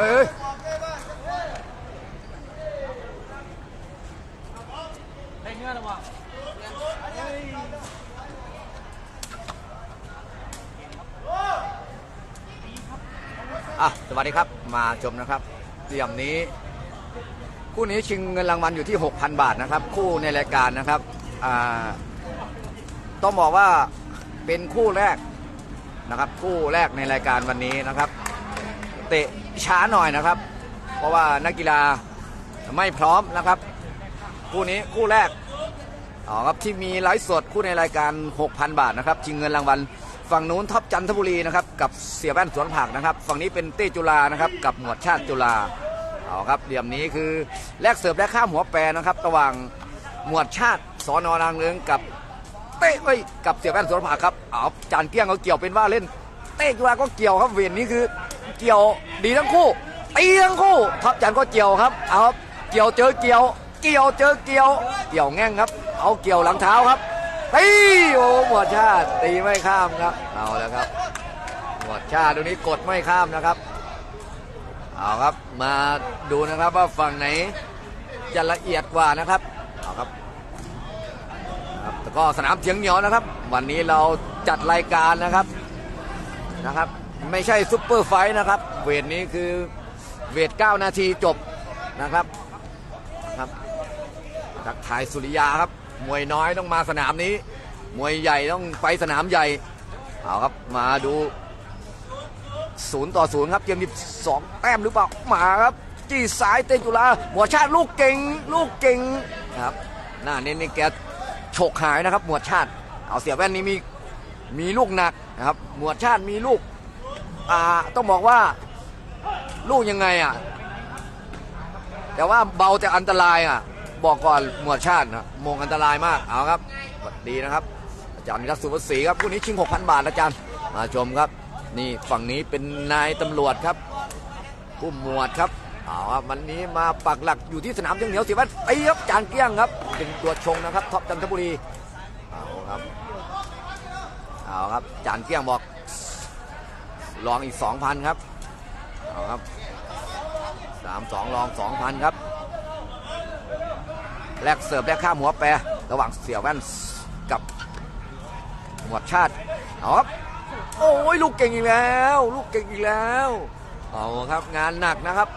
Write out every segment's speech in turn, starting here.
เอ้ยอะสวัสดีครับมาชมนะครับเสี่ยมนี้ คู่นี้ชิงเงินรางวัลอยู่ที่ 6,000 บาทนะครับ คู่ในรายการนะครับอ่าต้องบอกว่าเป็นคู่แรกนะครับ คู่แรกในรายการวันนี้นะครับ เตะช้าหน่อยนะครับ เพราะว่านักกีฬาไม่พร้อมนะครับ คู่นี้คู่แรกอ๋อครับที่มีไลฟ์สดคู่ในรายการ 6,000 บาทนะครับชิงเงินรางวัลฝั่งนู้นท็อปจันทบุรีนะครับกับเสียแว่นสวนผักนะครับ ฝั่งนี้เป็นเต้จุฬานะครับกับหมวดชาติจุฬาเอาครับเหลี่ยมนี้คือแลกเสิร์ฟและข้ามหัวแปรนะครับ ระหว่างหมวดชาติสอนอนางเลืองกับเต้เอ้ยกับเสียแว่นสวนผักครับเอาจานเกี้ยงเขาเกี่ยวเป็นว่าเล่น เต้จุฬาก็เกี่ยวครับเวรนี้คือ เกี่ยวดีทั้งคู่ตีทั้งคู่ท็อปจันก็เกี่ยวครับเอาเกี่ยวเจอเกี่ยว เกี่ยวเจอเกี่ยว เกี่ยวแง่งครับ เอาเกี่ยวหลังเท้าครับตีโอ้หมวดชาติตีไม่ข้ามครับเอาแล้วครับหมวดชาติตรงนี้กดไม่ข้ามนะครับเอาครับมาดูนะครับว่าฝั่งไหนจะละเอียดกว่านะครับเอาครับครับแล้วก็สนามเทียงเหนียวนะครับ วันนี้เราจัดรายการนะครับ นะครับ ไม่ใช่ซุปเปอร์ไฟท์นะครับ เวทนี้คือเวท 9 นาทีจบนะครับครับทักทายสุริยาครับ มวยน้อยต้องมาสนามนี้ มวยใหญ่ต้องไปสนามใหญ่ เอาครับมาดูศูนย์ต่อศูนย์ครับเกมที่สองแต้มหรือเปล่า มาครับ จี้สายเตจุฬาหมวดชาติลูกเก่ง ลูกเก่งครับ หน้าเน้นนี่แกฉกหายนะครับ หมวดชาติ เอาเสียแว่นนี้มีมีลูกหนัก นะครับ หมวดชาติมีลูกอ่าต้องบอกว่าลูกยังไงอะแต่ว่าเบาแต่อันตรายอะ บอกก่อนหมวดชาตินะมงอันตรายมากเอาครับดีนะครับ อาจารย์นิรักสุภศรีครับคู่นี้ชิง 6,000 บาทอาจารย์มาชมครับ นี่ฝั่งนี้เป็นนายตำรวจครับผู้หมวดครับเอาครับวันนี้มาปักหลักอยู่ที่สนามเชียงเหนียวสิวัตรตีครับจานเกี้ยงครับ เป็นตัวชงนะครับท็อปจันทบุรีเอาครับ เอาครับจานเกี้ยงบอก ลองอีก 2,000 ครับ เอาครับ 3 2 ลอง 2,000 ครับ แลกเสิร์ฟแลกข้ามหัวแปร ระหว่างเสี่ยวแว่นกับหมวดชาติเอาครับ โอ้ยลูกเก่งอีกแล้ว ลูกเก่งอีกแล้วเอาครับงานหนักนะครับ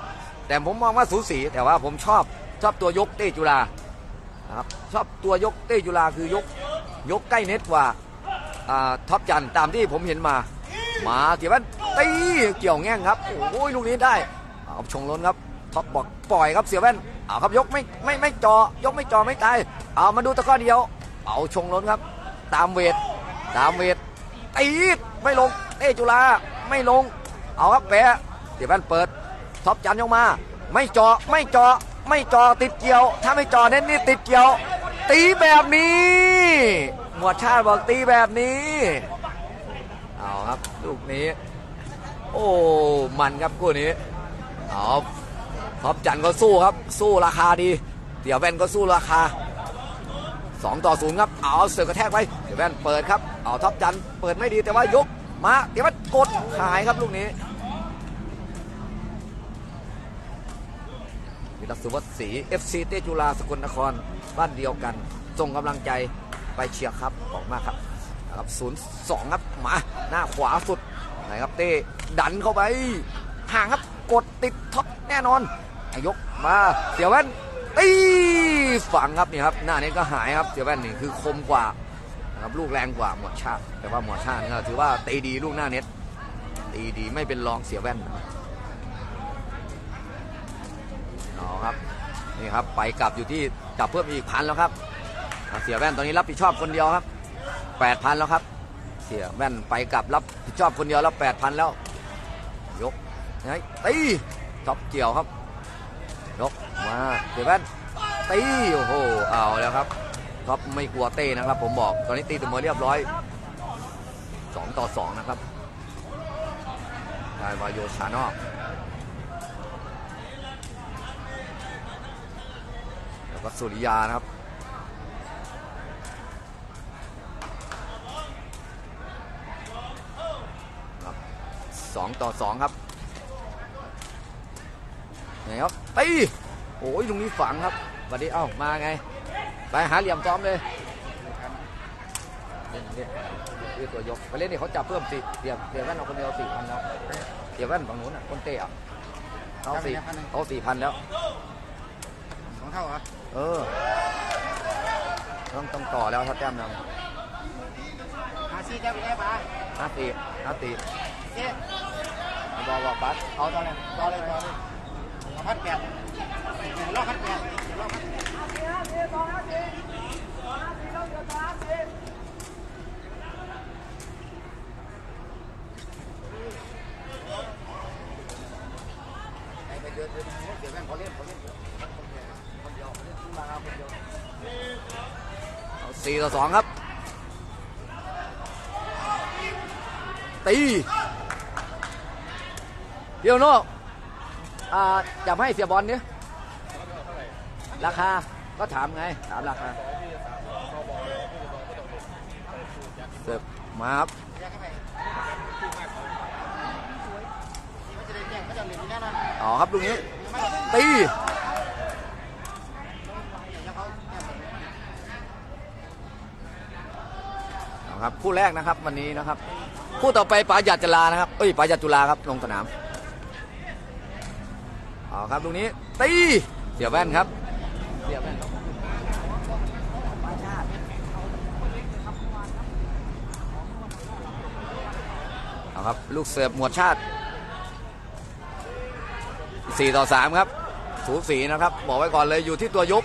แต่ผมมองว่าสูสีแต่ว่าผมชอบชอบตัวยกเต้จุฬาครับชอบตัวยกเต้จุฬาคือยกยกใกล้เน็ตกว่า ท็อปจันตามที่ผมเห็นมา มาเสียบ้านตีเกี่ยวแง่งครับโอ้ยลูกนี้ได้เอาชงล้นครับท็อปบอกปล่อยครับเสียแว่นเอาครับยกไม่ไม่ไม่จอยกไม่จอไม่ตายเอามาดูตะก้อเดียว เอาชงล้นครับ ตามเวทตามเวทตีไม่ลงเต้จุฬาไม่ลง เอาครับแปะเสียแว่นเปิดท็อปจันยกมา ไม่จอไม่จอไม่จอติดเกี่ยว ถ้าไม่จอเน้นนี่ติดเกี่ยว ตีแบบนี้ หมวดชาติบอกตีแบบนี้ เอาครับลูกนี้ โอ้มันครับคู่นี้เอาท็อปจันก็สู้ครับ สู้ราคาดี เดี๋ยวแว่นก็สู้ราคา 2 ต่อ0ครับ เอาเสือกระแทกไปเดี๋ยวแว่นเปิดครับ เอาท็อปจันเปิดไม่ดีแต่ว่ายกมาเดี๋ยวมันกดหายครับลูกนี้วิรักสุวัสศรี FC เตจุฬาสกลนคร บ้านเดียวกันส่งกำลังใจ ไปเชียร์ครับขอบมากครับนะครับศูนย์สองครับมาหน้าขวาสุดนะครับเต้ดันเข้าไปห่างครับกดติดท็อปแน่นอนอยกมาเสียแว่นตีฝังครับนี่ครับหน้านี้ก็หายครับเสียแว่นนี่คือคมกว่านะครับลูกแรงกว่าหมวดชาติแต่ว่าหมวดชาตินี่ก็ถือว่าตีดีลูกหน้าเน็ตตีดีไม่เป็นรองเสียแว่นเอาครับนี่ครับไปกลับอยู่ที่จับเพิ่มอีกพันแล้วครับ เสียแว่นตอนนี้รับผิดชอบคนเดียวครับแปดพันแล้วครับ เสียแว่นไปกลับรับผิดชอบคนเดียวแล้วแปดพันแล้ว ยกไงตีท็อปเกี่ยวครับ ยกมาเสียแว่นตีโอ้โหเอาแล้วครับท็อปไม่กลัวเต้นะครับ ผมบอกตอนนี้ตีเสมอเรียบร้อยสองต่อสองนะครับได้วายโยชานอกแล้วก็สุริยานะครับ สองต่อสองครับไหนครับตีโอ้ยลุงนี้ฝังครับวัสดีเอ้ามาไง ไปหาเหลี่ยมซ้อมเลยเล่นเล่นเรียกตัวยกไปเล่นนี่เขาจับเพิ่มสิเดี๋ยวเดี๋ยวแว่นเอาคนเดียวสี่พันแล้วเดี๋ยวแว่นฝั่งนู้นอะคนเตะอะเขาสี่เขาสี่พันแล้วสองเท่าเหรอเออต้องต้องต่อแล้วถ้าแต้มนหาซีแก้วไปได้ปะำห้าตีห้าตีเอ๊ บอกบอกบัสเอาต่อเลยต่อเลยต่อเลยเอาพัดแปดรอบพัดแปดรอบพัดไปเดินเดินเดี๋ยวแม่งเขาเล่นเขาเล่นคนเดียวคนเดียวเล่นมาคนเดียวเอาสี่ต่อสองครับตี เดี๋ยวโน่อ่าจับให้เสียบอลเนี่ยราคาก็ถามไงถามราคาเสิร์ฟมาครับแยกเข้าไปมันจะได้แยกมันจะเหลืออยู่แน่นอนอ๋อครับลูกนี้ไม่ได้ตีแล้วเขาแยกไปเอาครับคู่แรกนะครับวันนี้นะครับ คู่ต่อไปปาหยัดจลานะครับเอ้ยปาหยัดจุฬาครับลงสนาม เอาครับลูกนี้ตีเสียแว่นครับเสียแว่นเอาครับลูกเสิร์ฟหมวดชาติ 4 ต่อ 3 ครับสูสีนะครับ บอกไว้ก่อนเลยอยู่ที่ตัวยก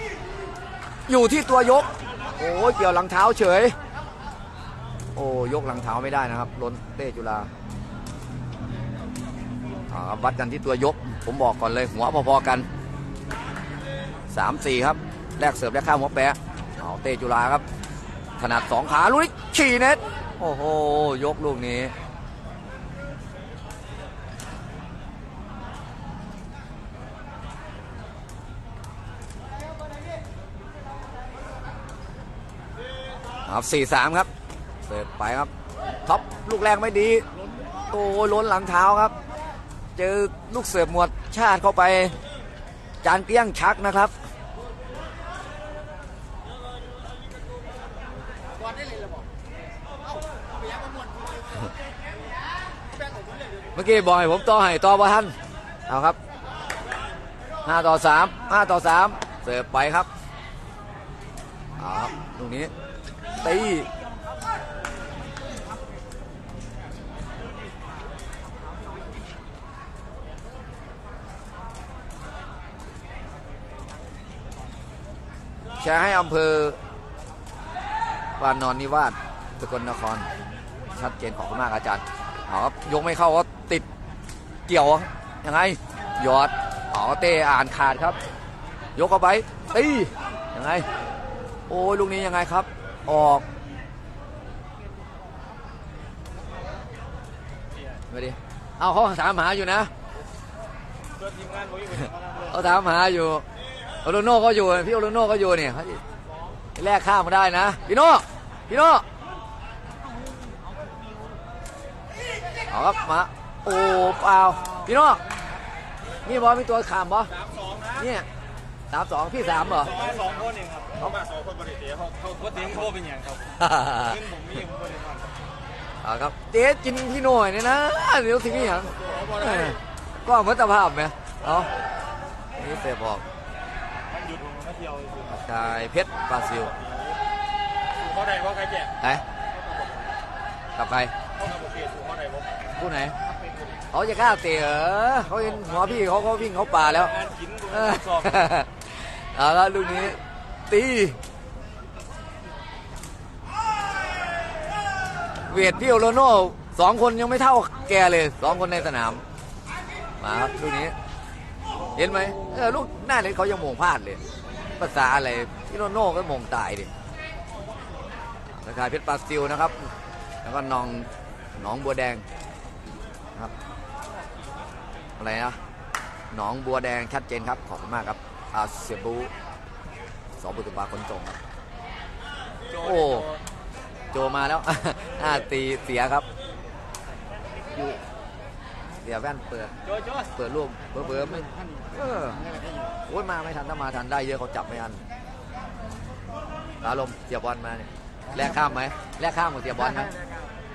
อยู่ที่ตัวยก โอ้เกี่ยวหลังเท้าเฉย โอ้ยกหลังเท้าไม่ได้นะครับล้นเต้จุฬา ครับวัดกันที่ตัวยก ผมบอกก่อนเลยหัวพอๆกันสามสี่ครับแรกเสิร์ฟแรกข้ามหัวแปะเอาเต้จุฬาครับ ถนัดสองขาลุยขี่เน็ตโอ้โหยกลูกนี้ครับสี่สามครับ เสิร์ฟไปครับท็อปลูกแรกไม่ดี โอ้ล้นหลังเท้าครับ เจอลูกเสิร์ฟหมวดชาติเข้าไป จานเปี้ยงชักนะครับบอลได้เลยเลยบอกเอ้าไปยักมาหมดแป้งของผมเลยเมื่อกี้บอกให้ผมต่อให้ต่อบ่ทันเอาครับห้าต่อสามห้าต่อสามเสิร์ฟไปครับเอาครับลูกนี้ตี แชร์ให้อำเภอวานอนนิวาสสกลนคร ชัดเจนขอบคุณมากอาจารย์เอาครับยกไม่เข้าก็ติดเกี่ยวยังไงหยอดเอาเตะอ่านขาดครับ ยกเข้าไปตียังไง โอ้ยลูกนี้ยังไงครับ ออกมาดิเอาเขาถามหาอยู่นะเขาถามหาอยู่ โอโลโน่ก็อยู่พี่โอโลโน่ก็อยู่เนี่ยเขาแลกข้ามมาได้นะพี่โน่พี่โน่เอาครับมาโอ้เปล่าพี่น้องนี่บอลมีตัวขามบอเนี่ยสามสองพี่สามเหรอมาสองคนเองครับเขามาสองคนบริเตียเขาเขาเขาเตียงโทรเป็นอย่างครับเงินผมมีผมบริวารเอาครับเจ๊กินพี่หน่อยเนี่ยนะเดี๋ยวสิพี่หยังเออก็เหมือนตะภาพไหมเอานี่เสียบอก ชายเพชรบราซิลเขาได้เพราใครแจกไหนกับใครเขากับโอเคถูกเขาได้เพราะผู้ไหนเขาจะกล้าเตะเหรอเขาเห็นหัวพี่เขาเขาวิ่งเขาป่าแล้วเอาละลูกนี้ตีเวทพี่โอโลโน่สองคนยังไม่เท่าแกเลยสองคนในสนาม มาครับลูกนี้ เห็นไหมเออลูกหน้าเล็กเขายังโมงพลาดเลย ภาษาอะไรพี่โรโน่ก็มงตายดิสกายเพชรปาสติลนะครับ แล้วก็น้องหน้องบัวแดงนะครับอะไรนะหนองบัวแดงชัดเจนครับ ขอบคุณมากครับอาเซียบูสอบุตรบาคนจงครับโอ้โจมาแล้วห้าตีเสียครับอยู่เสียแว่นเปิด เปิดรูปเบอร์ไม่ท่านเออ โอ้ยมาไม่ทันถ้ามาทันได้เยอะเขาจับไม่ทันอารมณ์เสียบอลมาเนี่ยแลกข้ามไหมแลกข้ามกับเสียบอลไหม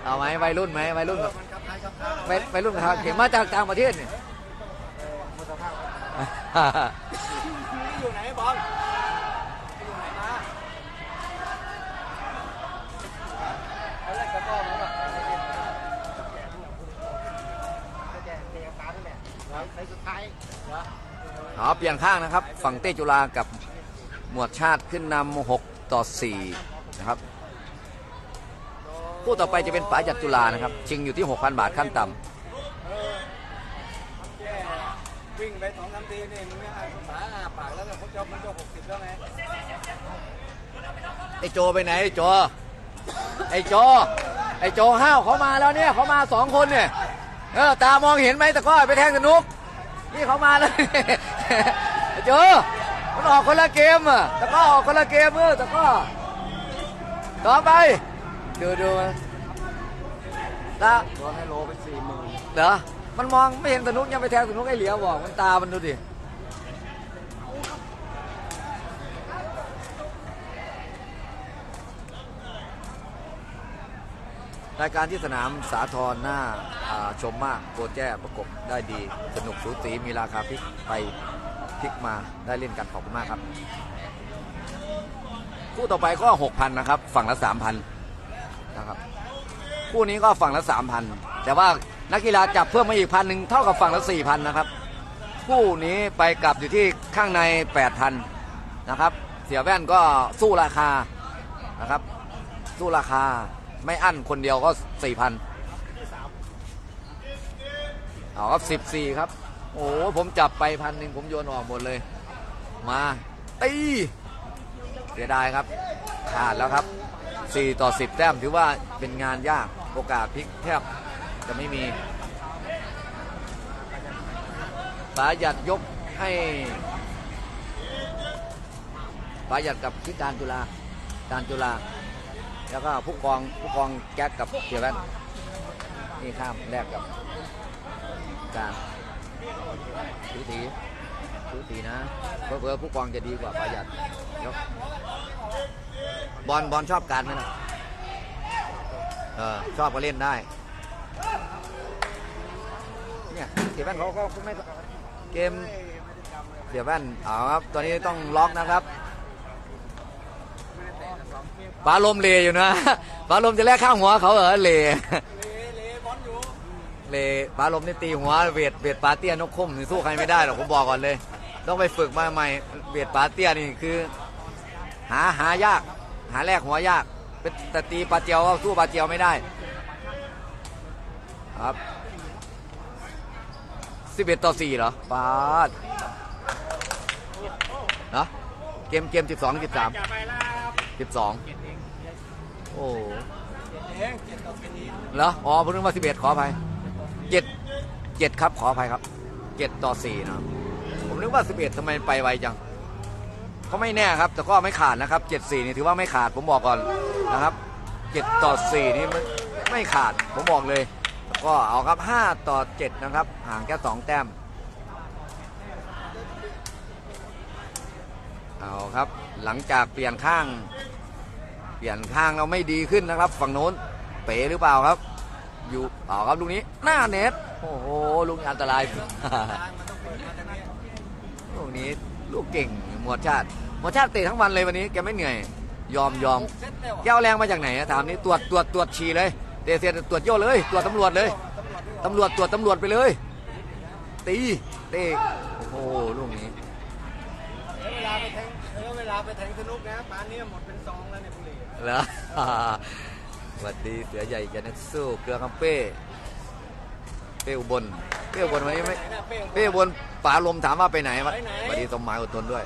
เอาไหมวัยรุ่นไหมวัยรุ่นแบบมันกับไทยกับไทยวัยวัยรุ่นครับเห็นมาจากต่างประเทศเนี่ยมุสภาพอยู่ไหนบอลอยู่ไหนมาเอาเล่นตะก้อมาป่ะแจกเอกสารนี่แหละในสุดท้ายอ๋ อเปลี่ยนข้างนะครับ ฝั่งเต้จุฬากับหมวดชาติขึ้นนำ6ต่อ4นะครับคู่ต่อไปจะเป็นป๋าจัดจุฬานะครับชิงอยู่ที่ 6,000 บาทขั้นต่ำวิ่งไปสองสามทีนี่มึงไม่อานภาอาปากแล้วก็เขาจบมันจบหกสิบแล้วไงไอ้โจไปไหนไอ้โจไอ้โจไอ้โจห้าวเขามาแล้วเนี่ยเขามาสองคนเนี่ยเออตามองเห็นไหมต่ก็ไปแทงสนุกนี่เขามาเลยไอ้ โจมันออกคนละเกมอะแต่ก็ออกคนละเกมเออแต่ก็ต่อไป ดูดูตาโดนให้โลไปสี่หมื่นเหรอมันมองไม่เห็นสนุกยังไปแทงสนุกไอ้เหลียวบอกมันตามันดูดิรายการที่สนามสาทรหน้าอ่าชมมากโกแจ้ประกบได้ดี สนุกสูสีมีราคาพลิกไป พลิกมาได้เล่นกันขอบคุณมากครับ คู่ต่อไปก็6,000นนะครับ ฝั่งละ3,000นนะครับ คู่นี้ก็ฝั่งละ3,000แต่ว่านักกีฬาจับเพิ่มมาอีกพันหนึ่งเท่ากับฝั่งละ4,000นนะครับ คู่นี้ไปกลับอยู่ที่ข้างใน8,000นนะครับ เสียแว่นก็สู้ราคานะครับ สู้ราคาไม่อั้นคนเดียวก็4,000เอาครับ14ครับ โอ้โหผมจับไปพันหนึ่งผมโยนออกหมดเลย มาตีเสียดายครับ ขาดแล้วครับ 4 ต่อ 10 แต้มถือว่าเป็นงานยากโอกาสพลิกแทบจะไม่มีปาหยัดยกให้ปาหยัดกับพิการจุฬาการจุฬาแล้วก็ผู้กองผู้กองแก๊กกับเสียแว่นนี่ข้ามแลกกับการ สูสีสูสีนะเพื่อผู้กองจะดีกว่าปาหยัดยกบอลบอลชอบการไหมล่ะเออชอบก็เล่นได้ เนี่ยเสียแว่นเขาก็ไม่เกมเสียแว่นเอาครับตอนนี้ต้องล็อกนะครับปาลมเลอยู่นะปาลมจะแลกข้างหัวเขาเหรอเล เลเลบอลอยู่ เลปาลมนี่ตีหัวเวทเวทปาเตี้ยนกคุ้มนี่สู้ใครไม่ได้หรอกผมบอกก่อนเลย ต้องไปฝึกมาใหม่เวทปาเตี้ยนี่คือ หาหายาก หาแรกหัวยากเป็นแต่ตีปลาเจียวก็สู้ปลาเจียวไม่ได้ ครับ11ต่อ4เหรอปาดเนาะเกมเกม12อย่าไปแล้ว13 12โอ้เองเจ็ดต่อเป็นนี้เหรอ อ๋อผมนึกว่า11ขออภัย 7 7ครับขออภัยครับ7ต่อ4นะผมนึกว่า11ทำไมไปไวจังก็ไม่แน่ครับ แต่ก็ไม่ขาดนะครับ7-4นี่ถือว่าไม่ขาดผมบอกก่อนนะครับ7ต่อ4นี่มันไม่ขาดผมบอกเลยแล้วก็เอาครับ 5 ต่อ 7 นะครับ ห่างแค่ 2 แต้ม เอาครับ หลังจากเปลี่ยนข้าง เปลี่ยนข้างเราไม่ดีขึ้นนะครับ ฝั่งโน้น เป๋หรือเปล่าครับ อยู่เอาครับลูกนี้หน้าเน็ตโอ้โหลูกนี้อันตรายทางมันต้องเปิดมาทางนี้ลูกนี้ลูกเก่งหมวดชาติหมวดชาติเตะทั้งวันเลยวันนี้แกไม่เหนื่อย ยอมยอมหกเซตแล้วแก้วแรงมาจากไหนอะถามนี้ตรวจตรวจตรวจฉี่เลยเตะเสร็จตรวจโย่เลย ตรวจตำรวจเลยตำรวจตรวจตำรวจไปเลย ตีเตะโอ้โหลูกนี้เวลาไปแทงเออเวลาไปแทงสนุกนะป่านนี้หมดเป็นซองแล้วเนี่ยบุหรี่เหรอ สวัสดีเสือใหญ่แกนักสู้เกลือคำเป้เป้อุบลเป้อุบลวันนี้ไม่ไหนน่ะเป้งเป้อุบลป๋าลมถามว่าไปไหนวะไปไหนสวัสดีสมหมายอดทนด้วย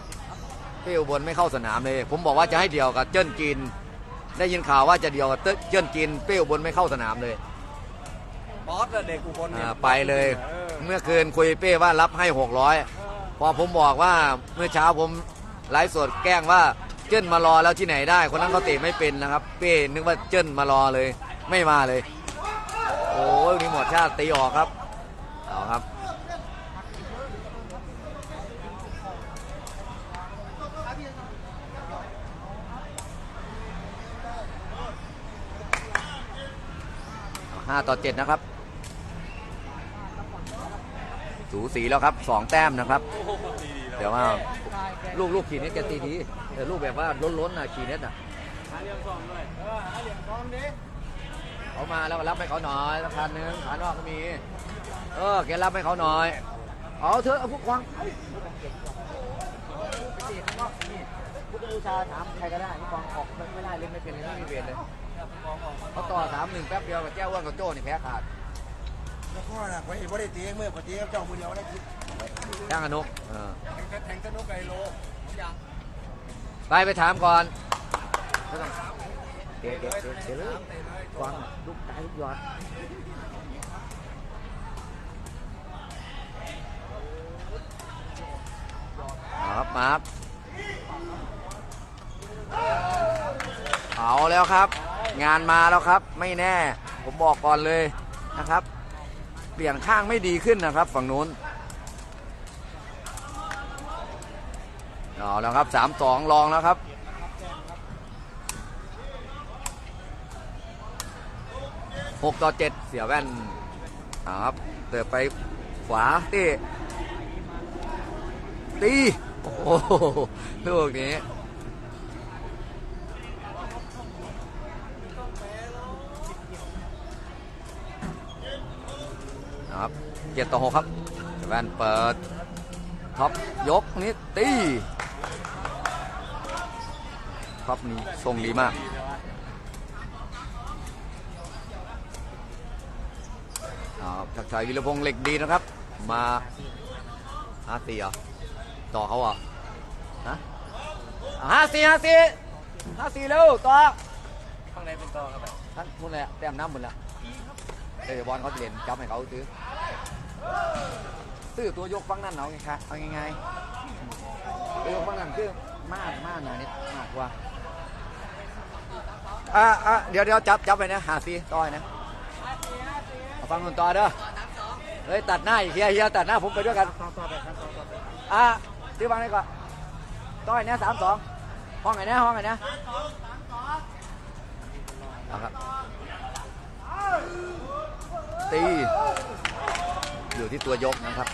เป้อุบลไม่เข้าสนามเลย ผมบอกว่าจะให้เดียวกับเจิ้นจีนได้ยินข่าวว่าจะเดียวกับเจิ้นจีนเป้อุบลไม่เข้าสนามเลยบอสอะเด็กอุบลเนี่อ่ายไปเลยเออเมื่อคืนคุยเป้ว่ารับให้600พอผมบอกว่าเมื่อเช้าผมไลฟ์สดแกล้งว่า เจิ้นมารอแล้วที่ไหนได้ คนนั้นเขาเตะไม่เป็นนะครับ เป้นึกว่าเจิ้นมารอเลย ไม่มาเลย โอ้ยนี่หมดชาติตีออกครับเอาเอาครับห้าต่อเจ็ดนะครับ สูสีแล้วครับสองแต้มนะครับ เดี๋ยวว่าลูกลูกขี่เน็ตแกตีดีแต่ลูกแบบว่าล้นๆนะขี่เน็ตอะหาเหลี่ยมซ้อมด้วยเออหาเหลี่ยมซ้อมดิเขามาแล้วก็รับให้เขาหน่อยสักพันหนึ่งขานอกก็มี เออแกรับให้เขาหน่อย เอาเถอะเอาพวกควางพุทธบูชาถามใครก็ได้นี่ควงออกไม่ได้เล่นไม่เป็นเลยไม่มีเวรเลยเขาต่อสามหนึ่งแป๊บเดียวกับแจ้วอ้วนกับโจ้นี่แพ้ขาดแล้วก็นะไว้บ่ได้ตีเมื่อปฏิเจ้ามือเดียวได้คิด จ้างอนุเออแทงแทงสนุกไกโลยังไปไปถามก่อนเดี๋ยวเดี๋ยวเดี๋ยวเดี๋ยวเลยควางลูกตายลูกยอดเอาครับมาครับเอาแล้วครับ งานมาแล้วครับ ไม่แน่ ผมบอกก่อนเลยนะครับ เปลี่ยนข้างไม่ดีขึ้นนะครับ ฝั่งนู้น เอาแล้วครับสามสองลองแล้วครับหกต่อเจ็ดเสียแว่นเอาครับเติบไปขวาตีตีโอ้โหลูกนี้ครับเจ็ดต่อหกครับเสียแว่นเปิดท็อปยกนี้ตี ท็อปนี้ทรงดีมากเอาทักทายวิรพงษ์เหล็กดีนะครับ มาห้าสี่เหรอ ต่อเขาเหรอฮะห้าสี่ห้าสี่ห้าสี่เร็วต่อข้างในเป็นต่อครับท่านพูดเลยแต้มน้ำหมดแล้วเดี๋ยวบอลเขาจะเล่นจับให้เขาซื้อซื้อตัวยกฟังนั่นเอาไงคะเอาไงๆตัวยกฟังนั่นคือมากมากหนานิดมากกว่า อะอะเดี๋ยวเดี๋ยวจับจับไปนะหาซีต่อยนะเอาฟังคนต่อเด้อเฮ้ยตัดหน้าอีกเฮียเฮียตัดหน้าผมไปด้วยกันอต่ะซื้อฟังได้ก่อนต่อยเนี่ยสามสองห้องไหนนะห้องไหนนะเอาครับตีอยู่ที่ตัวยกนะครับ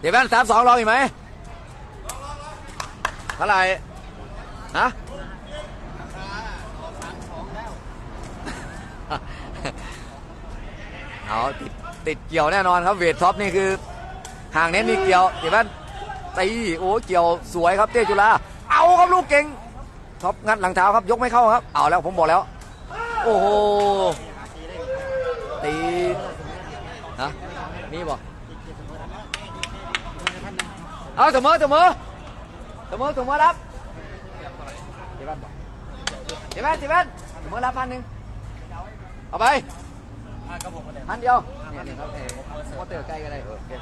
เดี๋ยวแว่นสามสองลองอีกไหมเท่าไหร่ฮะ เอาติดติดเกี่ยวแน่นอนครับเวทท็อปนี่คือห่างเน้นนี่เกี่ยวเดี๋ยวแว่นตีโอ้เกี่ยวสวยครับเต้จุฬาเอาครับลูกเก่งท็อปงัดหลังเท้าครับยกไม่เข้าครับ เอาแล้วผมบอกแล้ว โอ้โหตีฮะนี่บอกเอาเสมอเสมอเสมอเสมอรับเดี๋ยวแว่นบอกเดี๋ยวแว่นเดี๋ยวแว่นเสมอรับพันหนึ่ง เอาไปก็ผมมาเลยพันเดียวเนี่ยนี่ครับเออมอเตอร์ใกล้ก็ได้เออโอเค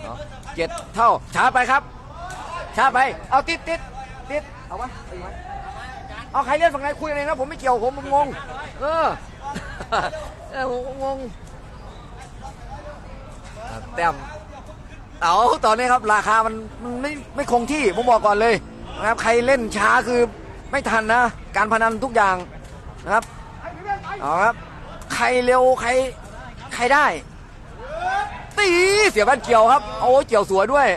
เอาเจ็ดเท่าช้าไปครับ ช้าไป เอาติดติดติดเอาวะเอาอีกไหมเอาใครเล่นฝั่งไหนคุยกันเองนะผมไม่เกี่ยวผมงง เออ เออผมงงอะแต้มเอาตอนนี้ครับราคามันมันไม่ไม่คงที่ผมบอกก่อนเลยนะครับใครเล่นช้าคือไม่ทันนะ การพนันทุกอย่าง นะครับเอาครับ ใครเร็วใครใครได้ ตีเสียบ้านเกี่ยวครับโอ้เกี่ยวสวยด้วย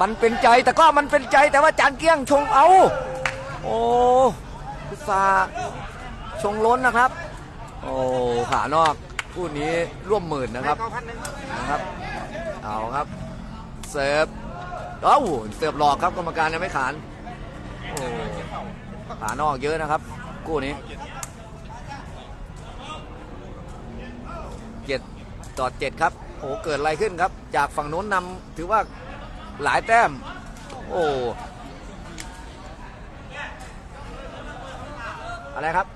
มันเป็นใจแต่ก็มันเป็นใจแต่ว่าจานเกี้ยงชงเอา โอ้พุทราห์ชงล้นนะครับ โอ้ขานอกคู่นี้ร่วมหมื่นนะครับนหนึ่งนะครับ เอาครับเสิร์ฟเอ้าเสิร์ฟหลอกครับกรรมการยังไม่ขานโอ้ขานอกเยอะนะครับ คู่นี้ เจ็ดต่อเจ็ดครับ โอ้เกิดอะไรขึ้นครับ จากฝั่งโน้นนำถือว่าหลายแต้ม โอ้อะไรครับ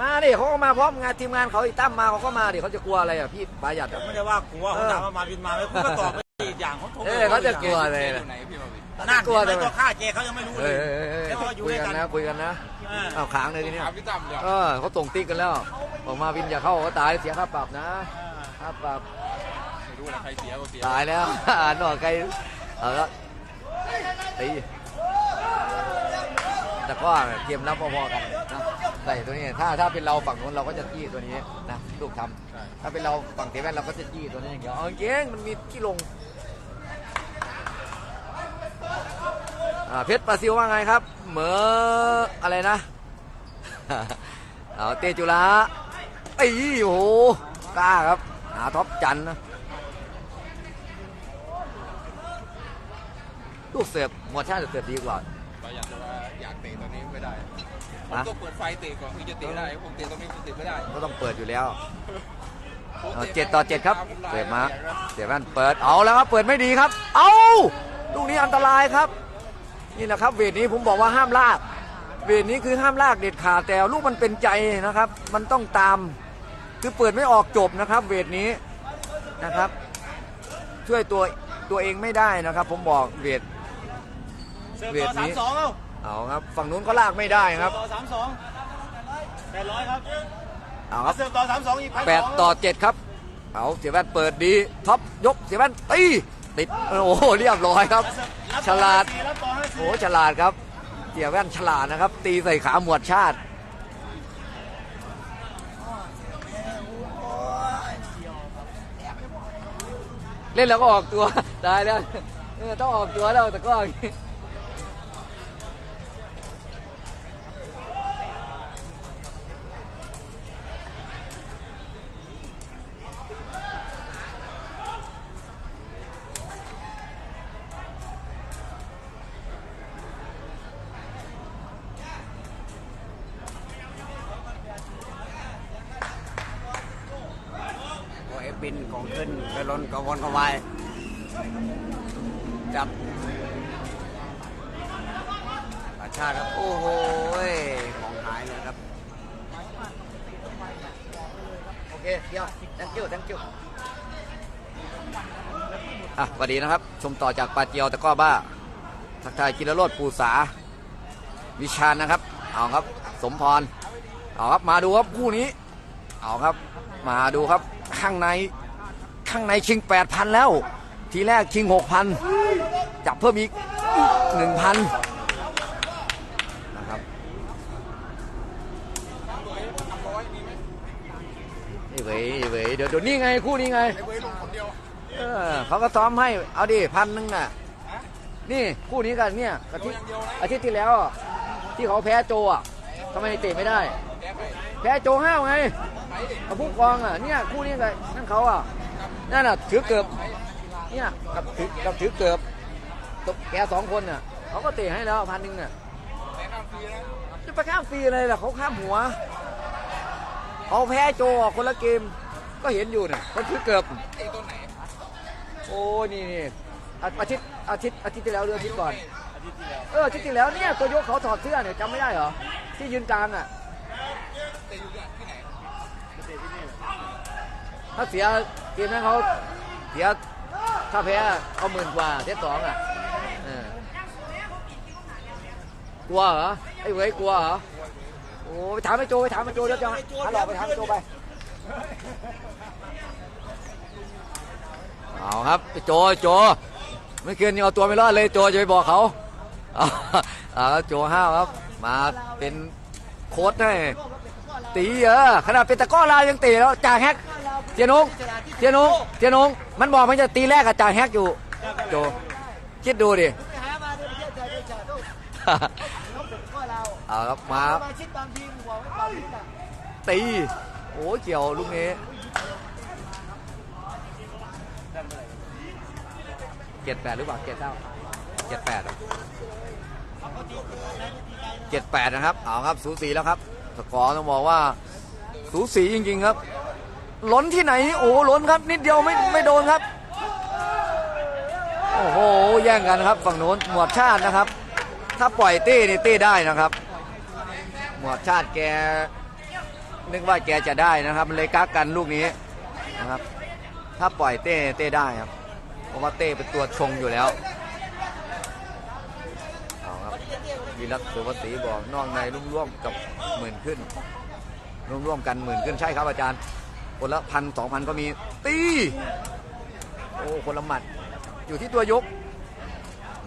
มาดิเขาก็มาพร้อมงานทีมงานเขาอีกตั้มมาเขาก็มาดิเขาจะกลัวอะไรอะพี่ปาหยัดอะไม่ได้ว่ากลัวเขาถามว่ามาบินมาไหมคุณก็ตอบไป อีกอย่างเขาโทรเออเขาจะกลัวเลยนะไหนพี่มาวินนั่นกลัวเห็นเลไหมยตัวฆ่าเจเขายังไม่รู้เอเลยอเออเออแล้วก็อยู่คุยด้วยกักันนนะคุยกันนะเออเอาค้างเลยทีเนี้ยถามพี่ตั้มเดี๋ยวเออเขาส่งติ๊กกันแล้วบอกมาวินอย่าเข้าก็ตายเสียค่าปรับนะค่าปรับไม่รู้นะใครเสียก็เสียตายแล้ว อ่านออกไกลเอาละตีแต่ก็เกมรับพอๆกันนะใส่ตัวนี้ถ้าถ้าเป็นเราฝั่งนู้นเราก็จะจี้ตัวนี้นะลูกทำถ้าเป็นเราฝั่งเทแว่นเราก็จะจี้ตัวนี้อย่างเดียวเอาเก่งมันมีที่ลงอ่า เพชรปราซิลว่าไงครับ เหมืออะไรนะ เอาเตจุฬาไอ้โอ้โหกล้าครับ หาท็อปจันทร์นะลูกเสิร์ฟหมวดชาติเสิร์ฟดีกว่าก็อยากจะว่าอยากเตะตอนนี้ไม่ได้ผมฮะก็เปิดไฟเตะก่อนถึงจะเตะได้ผมเตะตรงนี้ผมเตะไม่ได้ ก็ต้องเปิดอยู่แล้วผมเอาตะเจ็ดต่อเจ็ดครับผมลยเปิดมาอย่างนั้นเสียแว่นเปิดเอาแล้วครับเปิดไม่ดีครับ เอา ลูกนี้อันตรายครับ นี่แหละครับเวทนี้ผมบอกว่าห้ามลาก เวทนี้คือห้ามลากเด็ดขาดแต่ลูกมันเป็นใจนะครับ มันต้องตาม คือเปิดไม่ออกจบนะครับ เวทนี้นะครับ ช่วยตัวตัวเองไม่ได้นะครับ ผมบอกเวทเสิร์ฟเวทต่อนี้สามสองเอ้าเอาครับ ฝั่งนู้นก็ลากไม่ได้ครับต่อสามสองแปดร้อยครับเอาครับเสิร์ฟต่อสามสองอีกพันแปดต่อเจ็ดครับ เอาเสียแว่นเปิดดีท็อปยกเสียแว่นตี ติดโอ้โหเรียบร้อยครับ ฉลาดโอ้ฉลาดครับเสียแว่นฉลาดนะครับ ตีใส่ขาหมวดชาติเล่นแล้วก็ออกตัว ตายแล้วต้องออกตัวแล้วแต่ก็อย่างนี้ โอ้ยบินของขึ้นไปล้นกระวนกระวายจับประชาติครับ โอ้โหยของหายเลยครับ โอเคเดี๋ยว thank you thank you ีนะครับ ชมต่อจากปาเจียวตะก้อบ้าทักทายกิรโรดปูสา วิชาญนะครับ เอาครับ สมพร เอาครับ มาดูครับคู่นี้ เอาครับ มาดูครับ ข้างใน ข้างในชิง8,000แล้ว ทีแรกชิง6,000จับเพิ่มอีก1,000นะครับนี่เว้ยเว้ยเดี๋ยวเดี๋ยวนี่ไงคู่นี้ไง เออเขาก็ซ้อมให้เอาดิพันหนึ่งน่ะ นี่คู่นี้กันเนี่ยอาทิตย์อาทิตย์ที่แล้วอะที่เขาแพ้โจอะทำไมเตะไม่ได้ แพ้โจห้าวไงกับผู้กองอะเนี่ยคู่นี้กับนั่นเขาอะนั่นน่ะถือเกือบเนี่ยกับถือกับถือเกือบตบแกสองคนน่ะเขาก็เตะให้แล้วพันหนึ่งน่ะจะไปข้ามฟรีอะไรล่ะเขาข้ามหัวเขาแพ้โจคนละเกมก็เห็นอยู่เนี่ยมันคือเกือบ โอ้นี่นี่อาอาทิตย์อาทิตย์อาทิตย์ที่แล้วเรืออาทิตย์ก่อนเอออาทิตย์ที่แล้วเนี่ยตัวยกเขาถอดเสื้อเนี่ยจำไม่ได้เหรอที่ยืนกลางอะถ้าเสียเกมนั้นเขาเสียถ้าแพ้เอาหมื่นกว่าเซตสองอะเออกลัวเหรอไอ้เว้ยกลัวเหรอโอ้ไปถามไอ้โจไปถามไอ้โจเดี๋ยวจะหาหลอกไปถามไอ้โจไป เอาครับโจโจไม่เกินนี่เอาตัวไม่รอดเลยโจจะไปบอกเขาเอาเอาโจห้าวครับ มาเป็นโค้ชให้ตีเออขนาดเป็นตะก้อลาวยังตีแล้วจ่าแฮกเจียนงเจียนงเจียนงมันบอกมันจะตีแรกกับจ่าแฮกอยู่โจคิดดูดิเอองเป็นข้อเราครับมาตีโอ้เกี่ยวลูกนี้ เจ็ดแปดหรือเปล่าเจ็ดเก้าเจ็ดแปดเจ็ดแปดนะครับเอาครับสูสีแล้วครับสกอร์ต้องบอกว่าสูสีจริง ๆครับล้นที่ไหนโอ้ล้นครับ นิดเดียวไม่ไม่โดนครับ โอ้โหแย่งกันครับฝั่งโน้นหมวดชาตินะครับ ถ้าปล่อยเต้นี่เต้ได้นะครับ หมวดชาติแกนึกว่าแกจะได้นะครับเลยกักกันลูกนี้นะครับ ถ้าปล่อยเต้เต้ได้ครับ ราะว่าเต้เป็นตัวชงอยู่แล้วเอาครับวีรัตสุวศรีบอกนอกในรุ่มร่วมกับหมื่นขึ้นร่วมๆกันหมื่นขึ้นใช่ครับอาจารย์ คนละพันสองพันก็มีตีโอ้คนละหมัดอยู่ที่ตัวยก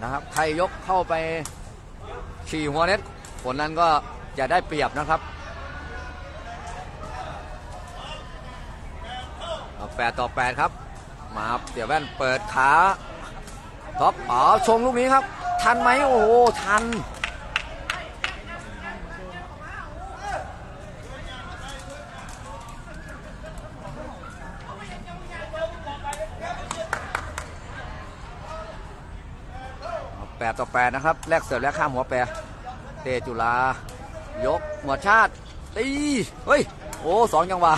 นะครับใครยกเข้าไปฉี่หัวเน็ตผลนั้นก็จะได้เปรียบนะครับเอแปดต่อแปดครับ มาครับเสียแว่นเปิดขาท็อปอ๋อชงลูกนี้ครับ ทันไหมโอ้โหทันแปดต่อแปดนะครับ แลกเสิร์ฟแลกข้ามหัวแปรเตจุลายกหมวดชาติตีเฮ้ย โอ้สองจังหวะ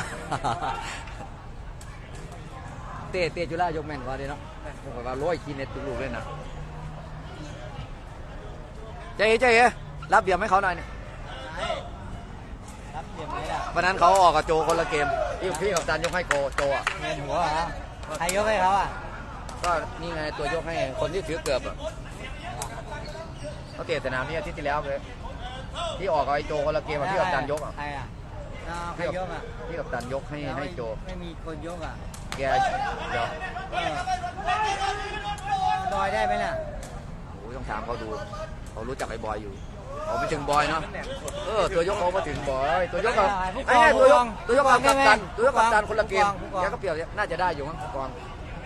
เตะเตจุลายกแม่นกว่าเดีเนาะผมว่าร้อยคีเน็ตทุกลูกเลยนะใจเอ๋ใจเอ๋รับเบียร์ให้เขาหน่อยนี่รับเสียงเลยอะวันนั้นเขาออกกับโจคนละเกมพี่พี่กับตันยกให้โกโจอะเงินหัวเหรอใครยกให้เขาอะก็นี่ไงตัวยกให้คนที่ถือเกือบอะเขาเตะสนามนี้อาทิตย์ที่แล้วเลยที่ออกกับไอ้โจคนละเกมอะพี่กับตันยกอะใครอะอ้าวใครยกอะพี่กับตันยกให้ให้โจไม่มีคนยกอะ แกเดี๋ยวเออบอยได้ไหมน่ะโอ้ยต้องถามเขาดูเขารู้จักไอ้บอยอยู่เขาไม่ถึงบอยเนาะเออตัวยกเขามาถึงบอยตัวยกกับไอ้เนี่ยตัวยกตัวยกกับกัปตันตัวยกกับกัปตันคนละเกมแกก็เปรียบน่าจะได้อยู่มั้งผู้กอง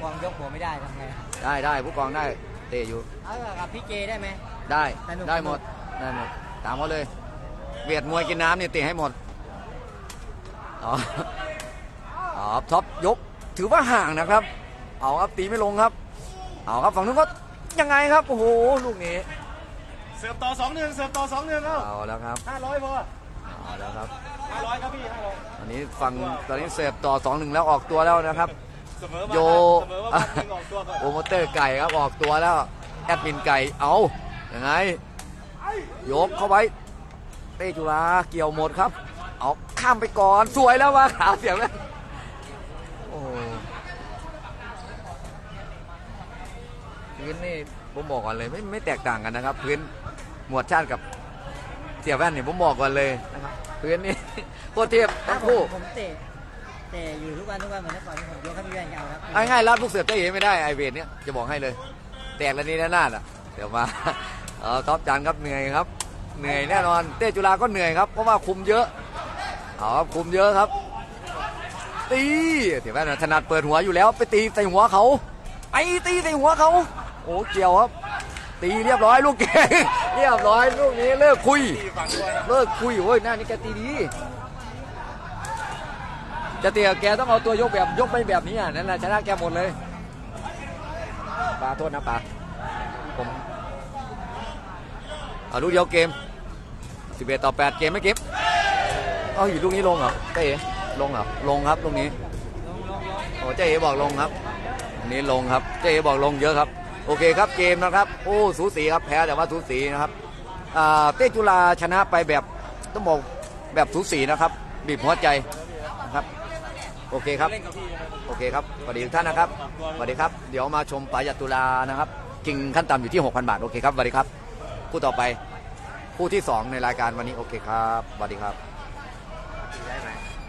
กองยกหัวไม่ได้ทำไงอะได้ได้ผู้กองได้เตะอยู่เอากับพี่เจได้ไหมได้สนุกได้หมดได้หมดตามเขาเลยเวียดมวยกินน้ำเนี่ยเตะให้หมดอ๋ออ๋อท็อปยก ถือว่าห่างนะครับ เอาครับตีไม่ลงครับ เอาครับฝั่งนู้นก็ยังไงครับ โอ้โห ลูกนี้ เสิร์ฟต่อสองหนึ่งเสิร์ฟต่อสองหนึ่งเอ้าเอาแล้วครับห้าร้อยพอเอาแล้วครับ ห้าร้อยครับพี่ห้าร้อยตอนนี้ฝั่งตอนนี้เสิร์ฟต่อสองหนึ่งแล้วออกตัวแล้วนะครับ เสมอมาโย เสมอว่าพันหนึ่งออกตัวก่อนโปรโมเตอร์ไก่ครับออกตัวแล้ว แอดมินไก่เอายังไง ยกเข้าไว้เต้จุฬาเกี่ยวหมดครับ เอาข้ามไปก่อนสวยแล้วว่าขาเสียงแล้วโอ้โห พื้นนี่ผมบอกก่อนเลยไม่ไม่แตกต่างกันนะครับ พื้นหมวดชาติกับเสียแว่นเนี่ยผมบอกก่อนเลยนะครับพื้นนี่โคตรเทียบทั้งคู่ผมเตะเตะอยู่ทุกวันทุกวันเหมือนเมื่อก่อนที่ผมยกให้พี่แว่นเอาครับเอาง่ายๆรับลูกเสือเจ๊เอ๋ไม่ได้ไอเวทเนี่ยจะบอกให้เลย แตกแล้วนี่แน่นาดอะเดี๋ยวมาเออท็อปจันครับเหนื่อยครับ เหนื่อยแน่นอน เต้จุฬาก็เหนื่อยครับเพราะว่าคุมเยอะเอาครับคุมเยอะครับตีเดี๋ยวแม่ถนัดเปิดหัวอยู่แล้ว ไปตีใส่หัวเขาไปตีใส่หัวเขา โอ้เกี่ยวครับ ตีเรียบร้อยลูกเก่งเรียบร้อยลูกนี้เลิกคุย เลิกคุยโอ้ยหน้านี่แกตีดีจะเตียแกต้องเอาตัวยกแบบยกไปแบบนี้อะนั่นแหละชนะแกหมดเลยปาโทษนะปาผมเอาลูกเดียวเกม 11 ต่อ 8 เกมไม่เก็บเอาอยู่ลูกนี้ลงเหรอเจ๊ลงเหรอลงครับลูกนี้โอ้เจ๊บอกลงครับอันนี้ลงครับเจ๊บอกลงเยอะครับ โอเคครับเกมนะครับ โอ้สูสีครับแพ้แต่ว่าสูสีนะครับเต้จุฬาชนะไปแบบต้องบอกแบบสูสีนะครับ บีบหัวใจนะครับโอเคครับโอเคครับสวัสดีทุกท่านนะครับสวัสดีครับ เดี๋ยวมาชมปายตุลานะครับจริงขั้นต่ำอยู่ที่ 6,000 บาท โอเคครับสวัสดีครับ คู่ต่อไป คู่ที่ 2 ในรายการวันนี้ โอเคครับสวัสดีครับ